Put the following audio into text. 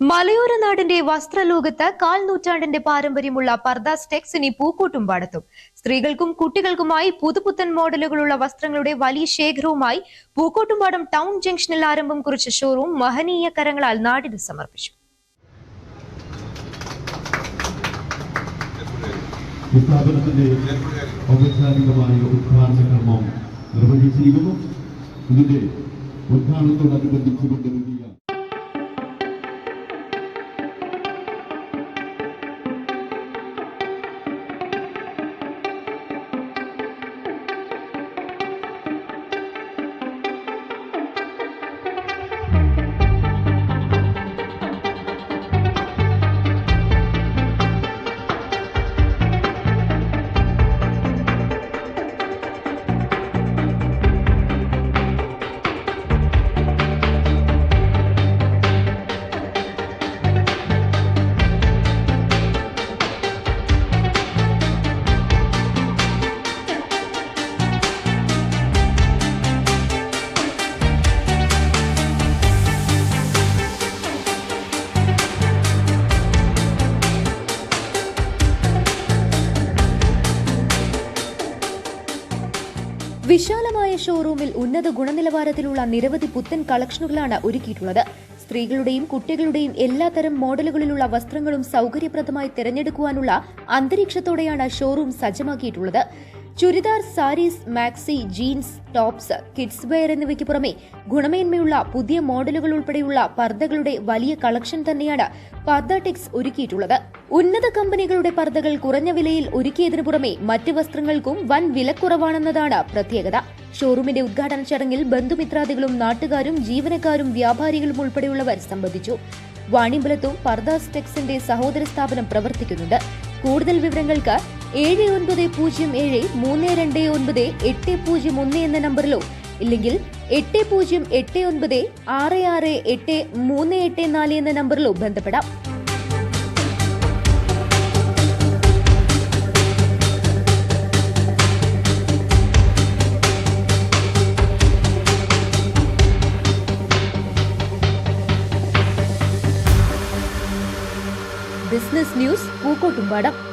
മലയോര നാടിന്റെ വസ്ത്രലോകത്ത് കാൽ നൂറ്റാണ്ടിന്റെ പാരമ്പര്യമുള്ള പർദാസ് ടെക്സ് ഇനി പൂക്കൂട്ടും പാടത്തും. സ്ത്രീകൾക്കും കുട്ടികൾക്കുമായി പുതുപുത്തൻ മോഡലുകളുള്ള വസ്ത്രങ്ങളുടെ വലിയ ശേഖരവുമായി പൂക്കോട്ടുംപാടം ടൗൺ ജംഗ്ഷനിൽ ആരംഭം കുറിച്ച ഷോറൂം മഹനീയ കരങ്ങളാൽ നാടിന് സമർപ്പിച്ചു. സ്ഥാപനത്തിന്റെ കർമ്മം വിശാലമായ ഷോറൂമിൽ ഉന്നത ഗുണനിലവാരത്തിലുള്ള നിരവധി പുത്തൻ കളക്ഷനുകളാണ് ഒരുക്കിയിട്ടുള്ളത്. സ്ത്രീകളുടെയും കുട്ടികളുടെയും എല്ലാത്തരം മോഡലുകളിലുള്ള വസ്ത്രങ്ങളും സൗകര്യപ്രദമായി തിരഞ്ഞെടുക്കുവാനുള്ള അന്തരീക്ഷത്തോടെയാണ് showroom സജ്ജമാക്കിയിട്ടുള്ളത്. Churidar sarees maxi jeans tops kids wear എന്നിവയ്ക്ക് പുറമെ ഗുണമേന്മയുള്ള പുതിയ മോഡലുകൾ ഉൾപ്പെടെയുള്ള പർദ്ദകളുടെ വലിയ കളക്ഷൻ തന്നെയാണ് പർദ്ദ ടെക്സ് ഒരുക്കിയിട്ടുള്ളത്. ഉന്നത കമ്പനികളുടെ പർദ്ദകൾ കുറഞ്ഞ വിലയിൽ ഒരുക്കിയതിനു പുറമെ മറ്റ് വസ്ത്രങ്ങൾക്കും വൻ വിലക്കുറവാണെന്നതാണ് പ്രത്യേകത. ഷോറൂമിന്റെ ഉദ്ഘാടന ചടങ്ങിൽ ബന്ധുമിത്രാദികളും നാട്ടുകാരും ജീവനക്കാരും വ്യാപാരികളും ഉൾപ്പെടെയുള്ളവർ സംബന്ധിച്ചു. വാണിമ്പലത്തും പർദാസ് ടെക്സിന്റെ സഹോദര സ്ഥാപനം പ്രവർത്തിക്കുന്നുണ്ട്. കൂടുതൽ വിവരങ്ങൾക്ക് ഏഴ് ഒൻപത് പൂജ്യം ഏഴ് മൂന്ന് രണ്ട് ഒൻപത് എട്ട് പൂജ്യം ഒന്ന് എന്ന നമ്പറിലോ ഇല്ലെങ്കിൽ എട്ട് പൂജ്യം എട്ട് ഒൻപത് ആറ് ആറ് എട്ട് മൂന്ന് എട്ട് നാല് എന്ന നമ്പറിലോ ബന്ധപ്പെടാം. Business news Pookkottumpadam.